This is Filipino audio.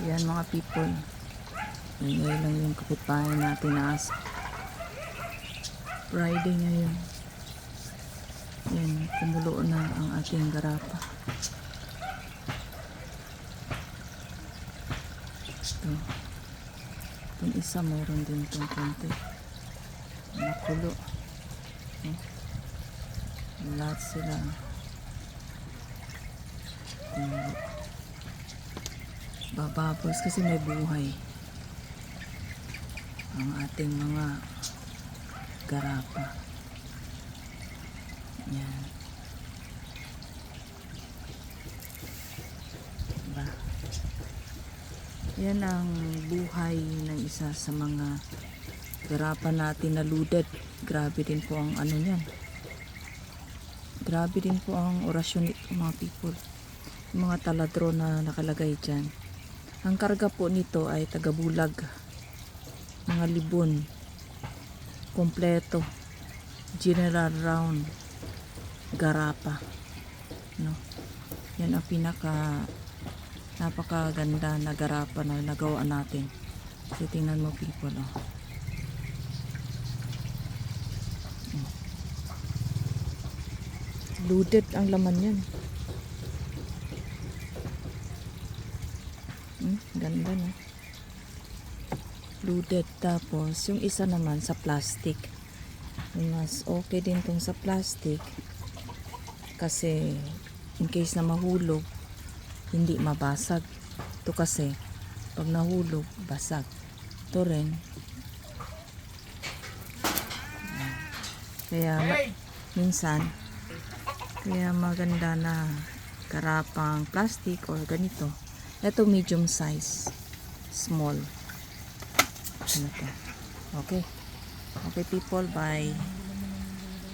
Yan mga people. Ingay lang yung kapitbahay natin na aso. Friday ngayon. Yan, kumulo na ang ating garapa. Ito. Itong isa mayroon din itong konti. Nakulo. Eh. Lahat sila. Kumulo. Bababos kasi may buhay. Ang ating mga garapa. Yan. Diba? Yan ang buhay ng isa sa mga garapa natin na loaded. Grabe din po ang ano niyan. Grabe din po ang orasyon nito mga people. Yung mga taladro na nakalagay dyan. Ang karga po nito ay tagabulag. Mga libon. Kompleto. General round. Garapa. No? Yan ang pinaka napakaganda na garapa na nagawa natin. So, tingnan mo people, oh. Mm. Loaded ang laman yan. Ganda na. Loaded. Tapos, yung isa naman sa plastic. Mas okay din tong sa plastic. Kasi, in case na mahulog, hindi mabasag. Ito kasi, pag nahulog, basag. Ito rin. Kaya, minsan, kaya maganda na karapang plastic or ganito. Ito medium size. Small. Ano? Okay. Okay people, bye.